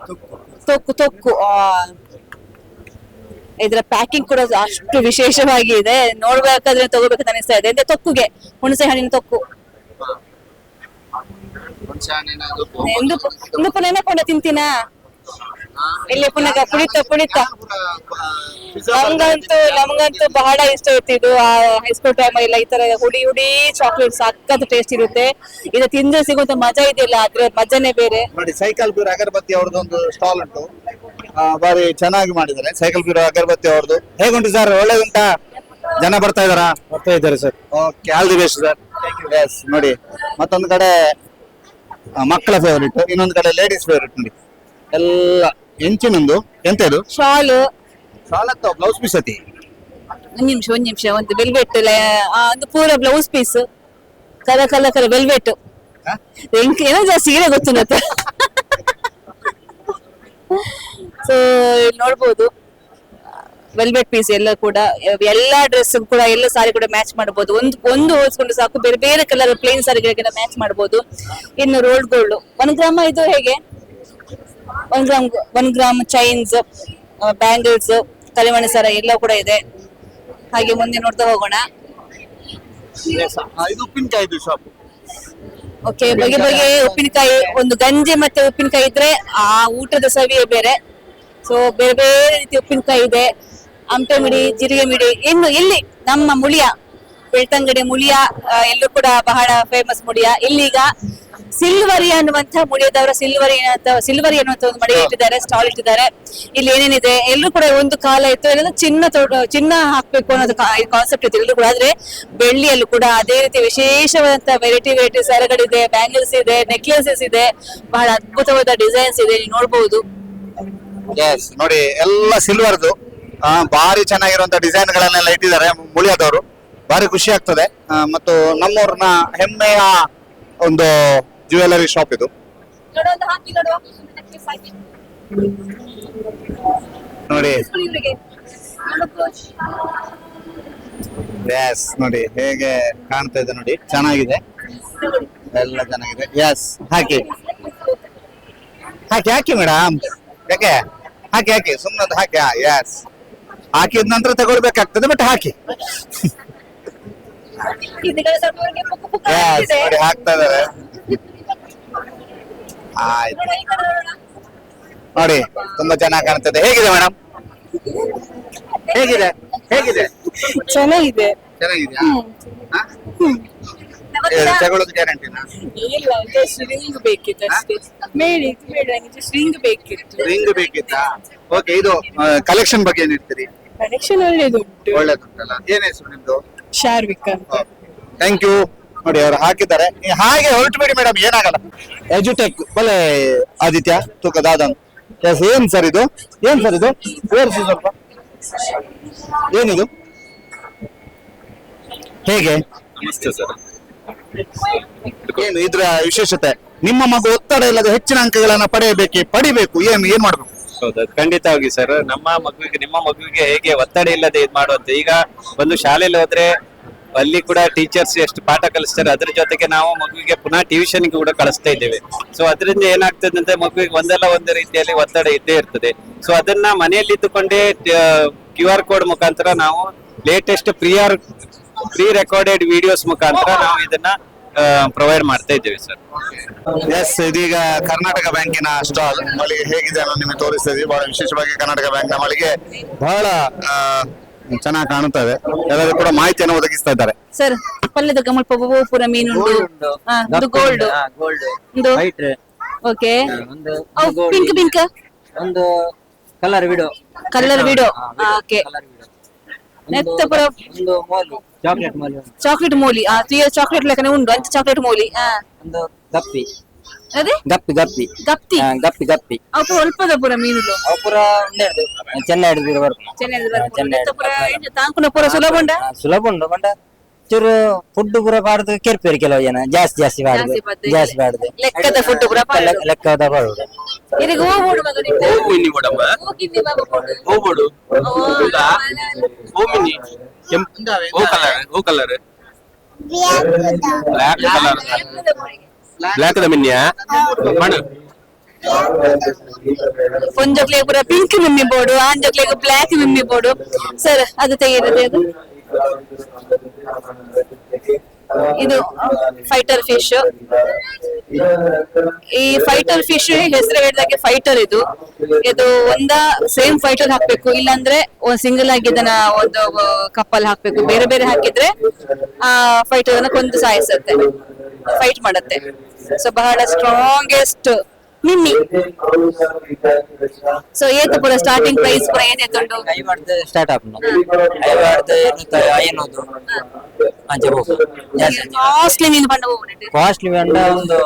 ತೊಕ್ಕು ತೊಕ್ಕು. ಆ, ಇದರ ಪ್ಯಾಕಿಂಗ್ ಕೂಡ ಅಷ್ಟು ವಿಶೇಷವಾಗಿ ಇದೆ ನೋಡ್ಬೇಕಾದ್ರೆ ತಗೋಬೇಕಂತ ಅನಿಸ್ತಾ ಇದೆ. ಅಂದ್ರೆ ತೊಕ್ಕುಗೆ ಹುಣಸೆ ಹಣ್ಣಿನ ತೊಕ್ಕು. ಎಂದು ಎಂದು ಪುನಃ ನೆನಪುಂಡ ತಿಂತೀನ? ಇಲ್ಲಿ ಪುನಃ ಕುಣಿತ ಪುಳಿತ ನಮ್ಗಂತೂ ನಮ್ಗಂತೂ ಬಹಳ ಇಷ್ಟ ಇರ್ತಿದ್ದು ಇದು. ಹೈಸ್ಕೂಲ್ ಟೈಮ್ ಎಲ್ಲ ಈ ತರ ಹುಡಿ ಹುಡಿ ಚಾಕ್ಲೇಟ್ ಸಖತ್ ಟೇಸ್ಟ್ ಇರುತ್ತೆ. ಇದು ತಿಂದ್ರೆ ಸಿಗುವಂತ ಮಜಾ ಇದೆಯಲ್ಲ ಅದ್ರ ಮಜಾನೇ ಬೇರೆ. ನೋಡಿ ಸೈಕಲ್ ಅಗರಬತ್ತಿ ಅವ್ರದ್ದು ಒಂದು ಸ್ಟಾಲ್ ಉಂಟು. ಆ, ಬಾರಿ ಚೆನ್ನಾಗಿ ಮಾಡಿದ್ದಾರೆ. ಸೈಕಲ್ ಬೀರ್ ಅಗರಬತ್ತಿ ಅವ್ರದ್ದು ಹೇಗುಂಟು ಸರ್ ಒಳ್ಳೇದುಂಟಾ? ಜನ ಬರ್ತಾ ಇದಾರಾ ಬರ್ತಾ ಇದ್ದಾರೆ sir okay all the best sir yes ನೋಡಿ. ಮತ್ತೊಂದು ಕಡೆ ಆ, ಮಕ್ಕಳ ಫೇವರಿಟ್ ಇನ್ನೊಂದು ಕಡೆ ಲೇಡೀಸ್ ಫೇವರಿಟ್ ನೋಡಿ. ಎಲ್ಲ ಎಂಚಿನೊಂದು ಎಂತ ಇದು? ಶಾಲು. ಸಾಲತ್ತ ಬ್ಲೌಸ್ ಪೀಸ್ ಅತಿ? ಒಂದ್ ನಿಮಿಷ ಒಂದ್ ನಿಮಿಷ ಒಂದು ವೆಲ್ವೆಟ್ ಅದು ಪೂರ ಬ್ಲೌಸ್ ಪೀಸ್ ಕಲೆ ಕಲೆ ಕಲೆ ವೆಲ್ವೆಟ್ ಏನೋ ಜಾಸ್ತಿ ಸೀರೆ ಗೊತ್ತು ಸೊ ನೋಡ್ಬೋದು. ವೆಲ್ವೆಟ್ ಪೀಸ್ ಎಲ್ಲ ಕೂಡ ಎಲ್ಲಾ ಡ್ರೆಸ್ ಕೂಡ ಎಲ್ಲ ಸಾರಿ ಕೂಡ ಮ್ಯಾಚ್ ಮಾಡಬಹುದು ಒಂದು ಒಂದು ಹೋಲಿಸ್ಕೊಂಡು ಸಾಕು ಬೇರೆ ಬೇರೆ ಕಲರ್ ಪ್ಲೇನ್ ಸಾರಿಗಳಿಗೆಲ್ಲ ಮ್ಯಾಚ್ ಮಾಡಬಹುದು ಇನ್ನು ರೋಲ್ಡ್ ಗೋಲ್ಡ್ ಒನ್ ಗ್ರಾಮ ಇದು ಹೇಗೆ? One gram one gram chains bangles ತಲೆಮಣಿ ಸರ ಎಲ್ಲ ಕೂಡ ಇದೆ. ಹಾಗೆ ಮುಂದೆ ನೋಡ್ತಾ ಹೋಗೋಣ. ಶಾಪ್ ಓಕೆ ಬಗೆ ಬಗೆ ಉಪ್ಪಿನಕಾಯಿ ಒಂದು ಗಂಜಿ ಮತ್ತೆ ಉಪ್ಪಿನಕಾಯಿ ಇದ್ರೆ ಆ ಊಟದ ಸವಿಯೇ ಬೇರೆ. ಸೊ ಬೇರೆ ಬೇರೆ ರೀತಿ ಉಪ್ಪಿನಕಾಯಿ ಇದೆ ಅಂಪೆ ಮಿಡಿ ಜೀರಿಗೆ ಮಿಡಿ ಇನ್ನು ಇಲ್ಲಿ ನಮ್ಮ ಮುಳಿಯ ಬೆಳ್ತಂಗಡಿ ಮುಳಿಯ ಎಲ್ಲೂ ಕೂಡ ಬಹಳ ಫೇಮಸ್ ಮುಳಿಯ. ಇಲ್ಲಿಗ ಸಿಲ್ವರಿ ಅನ್ನುವಂತ ಮುಳಿಯದವರ ಸಿಲ್ವರಿ ಅಂತ ಸಿಲ್ವರಿ ಅನ್ನುವಂತ ಒಂದು ಮಡಿ ಇಟ್ಟಿದ್ದಾರೆ ಸ್ಟಾಲ್ ಇಟ್ಟಿದ್ದಾರೆ. ಇಲ್ಲಿ ಏನೇನಿದೆ ಎಲ್ಲರೂ ಕೂಡ ಒಂದು ಕಾಲ ಇತ್ತು ಎಲ್ಲ ಚಿನ್ನ ಚಿನ್ನ ಹಾಕ್ಬೇಕು ಅನ್ನೋದು ಕಾನ್ಸೆಪ್ಟ್ ಇತ್ತು. ಎಲ್ಲರೂ ಕೂಡ ಆದ್ರೆ ಬೆಳ್ಳಿಯಲ್ಲೂ ಕೂಡ ಅದೇ ರೀತಿ ವಿಶೇಷವಾದಂತಹ ವೆರೈಟಿ ವೆರೈಟಿ ಸರಗಳಿದೆ ಬ್ಯಾಂಗಲ್ಸ್ ಇದೆ ನೆಕ್ಲೆಸಸ್ ಇದೆ. ಬಹಳ ಅದ್ಭುತವಾದ ಡಿಸೈನ್ಸ್ ಇದೆ ನೀವು ನೋಡಬಹುದು ಎಸ್ ನೋಡಿ ಎಲ್ಲ ಸಿಲ್ವರ್ದು ಭಾರಿ ಚೆನ್ನಾಗಿರುವಂತ ಡಿಸೈನ್ ಗಳನ್ನೆಲ್ಲ ಇಟ್ಟಿದ್ದಾರೆ ಮುಳಿಯಾದವರು. ಭಾರಿ ಖುಷಿ ಆಗ್ತದೆ. ಮತ್ತು ನಮ್ಮೂರ್ನ ಹೆಮ್ಮೆಯ ಒಂದು ಜ್ಯುವೆಲರಿ ಶಾಪ್ ಇದು. ನೋಡಿ. ಎಸ್ ನೋಡಿ ಹೇಗೆ ಕಾಣ್ತಾ ಇದೆ ನೋಡಿ. ಚೆನ್ನಾಗಿದೆ. ಎಲ್ಲ ಚೆನ್ನಾಗಿದೆ. ಎಸ್ ಹಾಕಿ. ಹಾಕಿ ಹಾಕಿ ಮೇಡಮ್. ಯಾಕೆ? ಹಾಕಿ ಹಾಕಿ ಸುಮ್ಮನೆ ಹಾಕಿ. ಎಸ್ ಹಾಕಿದ ನಂತರ ತಗೊಳ್ಬೇಕಾಗ್ತದೆ ಬಟ್ ಹಾಕಿ. Yes, ನೋಡಿ ಹಾಕ್ತಾ ಇದಾರೆ ಆಯ್ತು. ನೋಡಿ ತುಂಬಾ ಚೆನ್ನಾಗಿ ಕಾಣ್ತದೆ. ಹೇಗಿದೆ ಮೇಡಮ್ ಹೇಗಿದೆ? ಹೇಗಿದೆ? ಚೆನ್ನಾಗಿದೆ. ಚೆನ್ನಾಗಿದೆ ಹಾ? ಇದು ತಗೊಳ್ಳೋದು ಗ್ಯಾರಂಟಿನಾ ಇಲ್ಲ ಜಸ್ಟ್ ರಿಂಗ್ ಬೇಕಿತ್ತು ಅಷ್ಟೇ. ಬೇಡಿ ಇದು ಬೇಡ ನನಗೆ ರಿಂಗ್ ಬೇಕಿತ್ತು. ರಿಂಗ್ ಬೇಕಿತ್ತಾ? ಓಕೆ ಇದು ಕಲೆಕ್ಷನ್ ಬಗ್ಗೆ ಏನ್ ಹೇಳ್ತೀರಿ? ಕನೆಕ್ಷನ್ ಒಳ್ಳೇದುಂಟು. ಒಳ್ಳೇದುಂಟಲ್ಲ. ಏನ್ ಹೆಸರು ನಿಮ್ದು? ಶಾರ್ವಿಕ. ಥ್ಯಾಂಕ್ ಯು ನೋಡಿ ಅವ್ರು ಹಾಕಿದ್ದಾರೆ. ನೀವು ಹಾಗೆ ಹೊರಟು ಬಿಡಿ ಮೇಡಮ್ ಏನಾಗಲ್ಲ. ಎಜುಟೆಕ್ ಬಲೆ ಆದಿತ್ಯ ತೂಕದಾದನ್ ಎಸ್ ಏನ್ ಸರ್ ಇದು? ಏನ್ ಸರ್ ಇದು? ತೋರಿಸಿ ಸ್ವಲ್ಪ. ಏನಿದು? ಹೇಗೆ? ನಮಸ್ತೆ ಸರ್ ಏನು ಇದ್ರ ವಿಶೇಷತೆ? ನಿಮ್ಮ ಮಗು ಒತ್ತಡ ಇಲ್ಲದೆ ಹೆಚ್ಚಿನ ಅಂಕಗಳನ್ನ ಪಡೆಯಬೇಕೆ, ಪಡಿಬೇಕು, ಏನು, ಏನ್ ಮಾಡ್ಬೇಕು? ಹೌದು, ಖಂಡಿತವಾಗಿ ಸರ್ ನಮ್ಮ ಮಗುವಿಗೆ, ನಿಮ್ಮ ಮಗುವಿಗೆ ಹೇಗೆ ಒತ್ತಡ ಇಲ್ಲದೆ ಇದು ಮಾಡುವಂತ? ಈಗ ಒಂದು ಶಾಲೆಯಲ್ಲಿ ಹೋದ್ರೆ ಅಲ್ಲಿ ಕೂಡ ಟೀಚರ್ಸ್ ಎಷ್ಟು ಪಾಠ ಕಲಿಸ್ತಾರೆ, ಅದ್ರ ಜೊತೆಗೆ ನಾವು ಮಗುವಿಗೆ ಪುನಃ ಟ್ಯೂಷನ್ ಕೂಡ ಕಳಿಸ್ತಾ ಇದ್ದೇವೆ. ಸೊ ಅದರಿಂದ ಏನಾಗ್ತದೆ ಅಂದ್ರೆ ಮಗುವಿಗೆ ಒಂದಲ್ಲ ಒಂದು ರೀತಿಯಲ್ಲಿ ಒತ್ತಡ ಇದ್ದೇ ಇರ್ತದೆ. ಸೊ ಅದನ್ನ ಮನೆಯಲ್ಲಿ ಇದ್ದುಕೊಂಡೇ ಕ್ಯೂ ಆರ್ ಕೋಡ್ ಮುಖಾಂತರ ನಾವು latest prior pre recorded videos ಮುಖಾಂತರ ನಾವು ಇದನ್ನ ಪ್ರೊವೈಡ್ ಮಾಡ್ತಾ ಇದ್ದೇವೆ ಸರ್ ಎಸ್ ಇದೀಗ ಕರ್ನಾಟಕ ಬ್ಯಾಂಕಿನ ಸ್ಟಾಲ್ ಮಳಿಗೆ ಹೇಗಿದೆ ಅನ್ನೋ ನಿಮಗೆ ತೋರಿಸ್ತಾ ಇದೀವಿ ಬಹಳ ವಿಶೇಷವಾಗಿ ಕರ್ನಾಟಕ ಬ್ಯಾಂಕ್ನ ಮಳಿಗೆ ಬಹಳ ಆ, ಚೆನ್ನಾಗಿ ಇದೆ ಎಲ್ಲರೂ ಕೂಡ ಮಾಹಿತಿಯನ್ನು ಒದಗಿಸ್ತಾ ಇದ್ದಾರೆ. ಸರ್ ಪಲ್ಯದ ಕಮಲ್ ಪಬ್ಬು ಪೂರ ಮೀನುಂಡು. ಹಾ, ಇದು ಗೋಲ್ಡ್ ಗೋಲ್ಡ್ ಒಂದು ವೈಟ್ ಓಕೆ ಒಂದು ಪಿಂಕ್ ಪಿಂಕ್ ಒಂದು ಕಲರ್ ವಿಡೋ ಕಲರ್ ವಿಡೋ ಓಕೆ ನೆತ್ತ ಪುರ ಒಂದು ಮೋಲಿ ಚಾಕ್ಲೇಟ್ ಮೋಲಿ ಒಂದು ಚಾಕ್ಲೇಟ್ ಮೂಲಿ ಆ ತ್ರೀ ಚಾಕ್ಲೇಟ್ ಲೆಕ್ಕನೆ ಉಂಡು ಅಂತ ಚಾಕ್ಲೇಟ್ ಮೂಲಿ ಹಾ ಒಂದು ಗಪ್ಪಿ ಅದೇ ಗಪ್ಪಿ ಗಪ್ಪಿ ಗಪ್ತಿ ಹಾ, ಗಪ್ಪಿ ಗಪ್ಪಿ ಅವು ಅಲ್ಪದ ಪುರ ಮೀನುಲು ಅವು ಪೂರ ಒಂದೆರಡು ಚೆನ್ನ ಹಿಡಿದಿರೋ ಬರ್ಕು ಚೆನ್ನಾಗಿ ಚೆನ್ನ ಪುರ ಏನು ತಾಂಕುನ ಪುರ ಸುಲಭ ಉಂಡ ಸುಲಭ ಉಂಟು ಬಂಡ ಚೂರು ಫುಡ್ ಪೂರ ಬಾಡ್ದು ಕೇರ್ಪೇರಿ ಕೆಲವು ಜನ ಜಾಸ್ತಿ ಜಾಸ್ತಿ ಬಾಡ್ದು ಜಾಸ್ತಿ ಬಾಡ್ದು. ಜಾಸ್ತಿ ಬಾಡ್ದು ಲೆಕ್ಕದ ಫುಡ್ ಪುರ ಲೆಕ್ಕ- ಲೆಕ್ಕದ ಬಾಡುದು ಇದೀಗ ಹೂ ಮೂಡು ಮಗ ನಿಮ್ದು ಹೂ ಕಿನ್ನಿ ಬಾಬಾ ಕೊಡು. ಹೂಬೋಡು ಓ, ಹೂ ಮಿನಿ ಕೆಂಪು ಹೂ ಕಲರ್ ಹೂ ಕಲರ್ ಬ್ಲಾಕ್ ಕಲರ್ ಬ್ಲಾಕ್ ದ ಮಿನ್ಯಾ ಮಣ್ಣು ಒಂಜಕ್ಲೆಗ್ ಪುರ ಪಿಂಕ್ ಮಿಮ್ಮಿ ಬೋರ್ಡು ಆಂಜಕ್ಲೆಗ್ ಬ್ಲಾಕ್ ಮಿಮ್ಮಿ ಬೋರ್ಡು ಸರ್ ಅದು ತೆಗೆಯದೆ ಅದು ಇದು ಫೈಟರ್ ಫಿಶ್ ಈ ಫೈಟರ್ ಫಿಶ್ ಹೆಸರು ಹೇಳಿದಾಗೆ ಫೈಟರ್ ಇದು. ಇದು ಒಂದ ಸೇಮ್ ಫೈಟರ್ ಹಾಕ್ಬೇಕು, ಇಲ್ಲಾಂದ್ರೆ ಸಿಂಗಲ್ ಆಗಿ ಇದನ್ನ ಒಂದು ಕಪ್ಪಲ್ ಹಾಕ್ಬೇಕು. ಬೇರೆ ಬೇರೆ ಹಾಕಿದ್ರೆ ಆ ಫೈಟರ್ ಕೊಂದು ಸಾಯಿಸುತ್ತೆ ಫೈಟ್ ಮಾಡುತ್ತೆ. ಸೊ ಬಹಳ ಸ್ಟ್ರಾಂಗೆಸ್ಟ್ ನಿಮ್ಮಿ ಸೊ ಏತು ಪುರ ಸ್ಟಾರ್ಟಿಂಗ್ ಪ್ರೈಸ್ ಪುರ ಏನೇತುಂಡು ಐ ಮಾಡ್ದು ಸ್ಟಾರ್ಟ್ ಆಪುಂಡು ಐ ಮಾಡ್ದು ಎನ್ನುತ್ತ ಐನೂರು ಅಂಚೆ ಹೋಗು. ಕಾಸ್ಟ್ಲಿ ಮೀನು ಬಂಡ ಹೋಗ್ಬಿಟ್ಟು ಕಾಸ್ಟ್ಲಿ ಬಂಡ ಒಂದು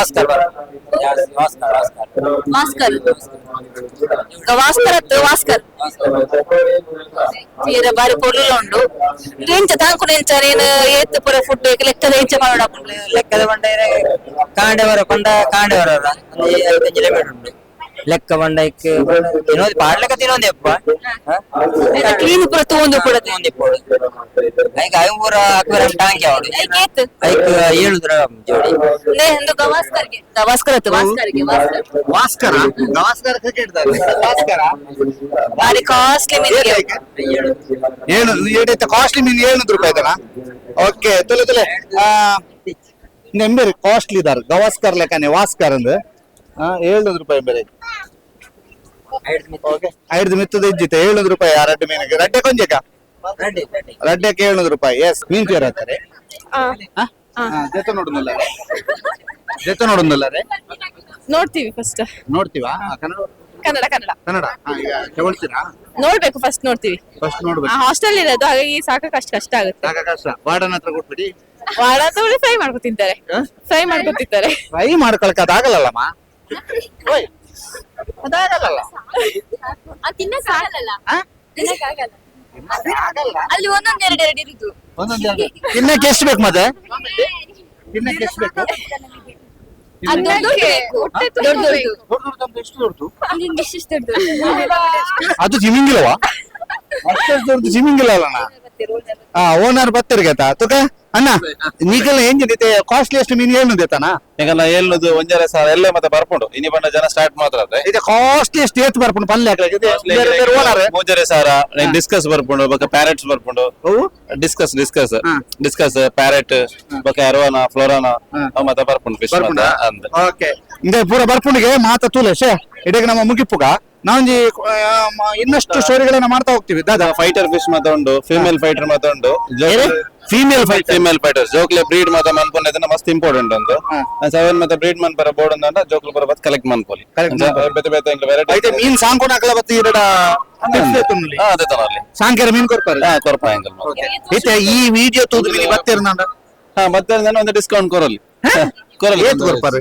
ಆಸ್ಕರ್ ಆಸ್ಕರ್ ಆಸ್ಕರ್ ವಾಸ್ಕರ್ ವಾಸ್ಕರ್ ಅತ್ತು ಆಸ್ಕರ್ ಪೀರ ಬಾರಿ ಕೊಡ್ಲಿಲ್ಲ ಉಂಡು. ಎಂಚ ತಾಂಕು ಎಂಚ ನೀನು ಏತ್ ಪೂರ ಫುಡ್ ಲೆಕ್ಕದ ಎಂಚ ಮಾಡೋಣ? ಲೆಕ್ಕದ ಬಂಡ ಕಾಂಡೆವರ ಕೊಂಡ ಇದೆ ಕಿಲೋಮೀಟರ್ ಉಂಟು. ಲೆಕ್ಕ ಬಂಡ ಇಕ್ ತಿನ್ನೋದು ಪಾಡ್ಲೆಕ್ಕ ತಿನ್ನೋದು ಎಪ್ಪ ಕ್ಲೀನ್ ಪೂರ ಕೂಡ ತಿನ್ನೋದು ಇಪ್ಪೋಡು ಐಕ್ ಐಂಬೂರ ಅಕ್ಬರ ಟಾಂಕಿ ಅವಡು ಏತ್? ಐಕ್ ಏಳು ದಿರಂ ಜೋಡಿ. ನೇ ಒಂದು ಗವಾಸ್ಕರ್ಗೆ. ಗವಾಸ್ಕರ್ ಆಯ್ತು ವಾಸ್ಕರ್ಗೆ ವಾಸ್ಕರ್. ಗವಾಸ್ಕರ್ ಬಾರಿ ಕಾಸ್ಟ್ಲಿ ಏಟೈತೆ ಕಾಸ್ಟ್ಲಿ ಮೀನ್ ಏಳ್ನೂರು ರೂಪಾಯಿ ಇದಲ್ಲ ಓಕೆ ತೊಲೆ ತೊಲೆ. ಕಾಸ್ಟ್ಲಿ ಇದಾರೆ. ಗವಾಸ್ಕರ್ ಲೆಕ್ಕನೆ ವಾಸ್ಕರ್ ಅಂದ್. ಏಳ್ನೂರು ರೂಪಾಯಿ ಬೇರೆ ಓಕೆ ಐದು ಮಿತ್ತದ ಇಜ್ಜಿತ ಏಳ್ನೂರು ರೂಪಾಯಿ ಆ ರಡ್ಡೆ ಮೀನಿಗೆ. ರಡ್ಡೆ ಕೊಂಜಕ ರೆಡ್ಡಿ. ರಡ್ಡೆಕ್ಕೆ ಏಳ್ನೂರು ರೂಪಾಯಿ. ಎಸ್ ಮೀನ್ ಪೇರ್ ಹಾಕ್ತಾರೆ ಜೊತೆ ನೋಡುದಿಲ್ಲ ಜೊತೆ ನೋಡುದಿಲ್ಲ ರೇ ನೋಡ್ತೀವಿ ಫಸ್ಟ್ ನೋಡ್ತೀವಾ? ಕನ್ನಡ. ಕನ್ನಡ ಕನ್ನಡ. ಕನ್ನಡ. ಈಗ ತಗೊಳ್ತೀರಾ ನೋಡ್ಬೇಕು ಫಸ್ಟ್ ನೋಡ್ತೀವಿ. ಫಸ್ಟ್ ನೋಡ್ಬೇಕು. ಹಾಸ್ಟೆಲ್ ಇರೋದು ಹಾಗಾಗಿ ಸಾಕ ಕಷ್ಟ ಕಷ್ಟ ಆಗುತ್ತೆ. ಸಾಕ ಕಷ್ಟ. ವಾರ್ಡನ್ ಹತ್ರ ಕೊಟ್ಬಿಡಿ. ವಾರ ಫ್ರೈ ಮಾಡ್ಕೊ ತಿಂತಾರೆ. ಫ್ರೈ ಮಾಡ್ಕೊ ತಿಂತಾರೆ. ಫ್ರೈ ಮಾಡ್ಕೊಳಕ್ ಅದಾಗಲ್ಲಲ್ಲಮ್ಮ? ಓಯ್, ತಿನ್ನಕ್ಕಾಗಲ್ಲ ತಿನ್ನಕ್ಕಾಗಲ್ಲ ಅಲ್ಲಿ ಒಂದೊಂದ್ ಎರಡು ಎರಡು ಇರುದು. ಒಂದೊಂದು ತಿನ್ನಕ್ಕೆ ಎಷ್ಟು ಬೇಕು ಮತ್ತೆ? ತಿನ್ನಕ್ಕೆ ಎಷ್ಟು ಬೇಕು? ಅದು ದೊಡ್ಡದು ಅಷ್ಟು ಜಿಮಿಂಗಿಲ್ಲ ಅಲ್ಲಣ್ಣ ಆ ಓನರ್ ಬತ್ತರಿಗೆ ತುಕ ಅಣ್ಣ ನೀಗೆಲ್ಲ ಹೆಂಗಿದೆ ಕಾಸ್ಟ್ಲಿ ಎಷ್ಟು ಮೀನು ಏನು ದೇತಾನ ಈಗೆಲ್ಲ ಏಳ್ನೂದು ಒಂಜರೆ ಸಾವಿರ ಎಲ್ಲ ಮತ್ತೆ ಬರ್ಪುಂಡು. ಇನಿ ಬಣ್ಣ ಜನ ಸ್ಟಾರ್ಟ್ ಮಾತ್ರ ಇದು ಕಾಸ್ಟ್ಲಿ ಎಷ್ಟು ಏತ್ ಬರ್ಪುಂಡು ಪಲ್ಯ ಓನರ್ ಮೂಜರೆ ಸಾವಿರ ಡಿಸ್ಕಸ್ ಬರ್ಪುಂಡು ಬೊಕ ಪ್ಯಾರೆಟ್ಸ್ ಬರ್ಪುಂಡು. ಡಿಸ್ಕಸ್ ಡಿಸ್ಕಸ್ ಡಿಸ್ಕಸ್ ಪ್ಯಾರೆಟ್ ಬಕ ಎರೋನ ಫ್ಲೋರಾನ ಅವ್ ಮತ್ತೆ ಬರ್ಪುಂಡು ಫಿಶ್ ಓಕೆ. ಇಂದ ಪೂರ ಬರ್ಪುಂಡಿಗೆ ಮಾತ ತೂಲೆ ಶೇ. ಇಡೀಗ ನಮ್ಮ ಮುಗಿಪುಗ? ನಾವೊಂದು ಇನ್ನಷ್ಟು ಸ್ಟೋರಿಗಳನ್ನ ಮಾಡ್ತಾ ಹೋಗ್ತೀವಿ. ದಾದಾ ಫೈಟರ್ ಫಿಶ್ ಮಾತ ಉಂಡು ಫೀಮೇಲ್ ಫೈಟರ್ ಮಾತ ಉಂಟು ಫೀಮೇಲ್ ಫೈಟ್ ಫೀಮೇಲ್ ಫೈಟರ್ ಜೋಕ್ಲೆ ಬ್ರೀಡ್ ಮಾತ ಮನ್ಪುನ ಇದನ್ನ ಮಸ್ತ್ ಇಂಪಾರ್ಟೆಂಟ್ ಒಂದು. ಸೆವೆನ್ ಮತ್ತೆ ಬ್ರೀಡ್ ಮನ್ ಬರ ಬೋರ್ಡ್ ಅಂತ ಜೋಕ್ಲ ಬರ ಬತ್ ಕಲೆಕ್ಟ್ ಮನ್ಪೋಲಿ. ಬೇತೆ ಬೇತೆ ಇಂಗ್ಲ ವೆರೈಟಿ ಐತೆ ಮೀನ್ ಸಾಂಗ್ ಕೊನ ಹಾಕಲ ಬತ್ತ ಇರಡ ಅದೇ ತನಲ್ಲಿ ಮೀನ್ ಕೊರ್ಪಾರೆ ಹಾ ಕೊರ್ಪ ಎಂಗಲ್ ಐತೆ ಈ ವಿಡಿಯೋ ತೂದು ಮೀನ್ ಬತ್ತಿರಂದ ಹಾ ಬತ್ತಿರಂದ ಒಂದು ಡಿಸ್ಕೌಂಟ್ ಕೊರಲಿ ಕೊರಲಿ ಏತ್ ಕೊರ್ಪಾರೆ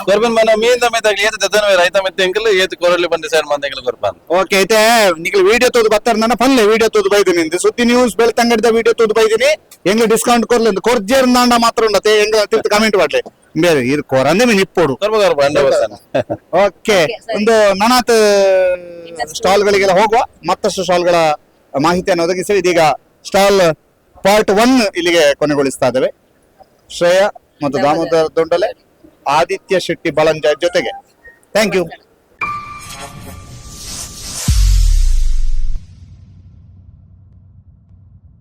ಕೊರ್ಬನ್ ಮನ ಮೀಂದ ಮೆತ್ತಾಗ್ಲಿ ಏತ್ ದದ್ದನ ರೈತ ಮೆತ್ತೆ ಎಂಕಲ್ ಏತ್ ಕೊರಲಿ ಬಂದು ಸೈಡ್ ಮಂದ ಎಂಕಲ್ ಕೊರ್ಪಾನ್ ಓಕೆ అయితే నీకు వీడియో తూదు బత్తారు పల్లె వీడియో తూదు బైదిని సుత్తి న్యూస్ ಬೆಳ್ತಂಗಡಿದ వీడియೋ ತೂದು ಬೈದಿನಿ ಎಂಗ್ಲ ಡಿಸ್ಕೌಂಟ್ ಕೊರ್ಲೆಂದು ಕೊರ್ಜೇರ್ನಾಂಡ ಮಾತ್ರ ಉಂಡತೆ ಎಂಗ್ಲ ತಿರ್ತು ಕಮೆಂಟ್ ಮಾಡ್ಲೆ ಬೇರೆ ಇದು ಕೊರಂದೆ ಮೀನ್ ಇಪ್ಪೋಡು Korba Korba hundred percent okay ಒಂದು ನನಾತ್ ಸ್ಟಾಲ್ ಗಳಿಗೆಲ್ಲ ಹೋಗುವ ಮತ್ತಷ್ಟು ಸ್ಟಾಲ್ ಗಳ ಮಾಹಿತಿಯನ್ನು ಒದಗಿಸಿ ಇದೀಗ ಸ್ಟಾಲ್ ಪಾರ್ಟ್ ಒನ್ ಇಲ್ಲಿಗೆ ಕೊನೆಗೊಳಿಸ್ತಾ ಇದ್ದೇವೆ ಶ್ರೇಯ ಮತ್ತು ದಾಮೋದರ ದೊಂಡಲೆ ಆದಿತ್ಯ ಶೆಟ್ಟಿ ಬಳಂಜ ಜೊತೆಗೆ. Thank you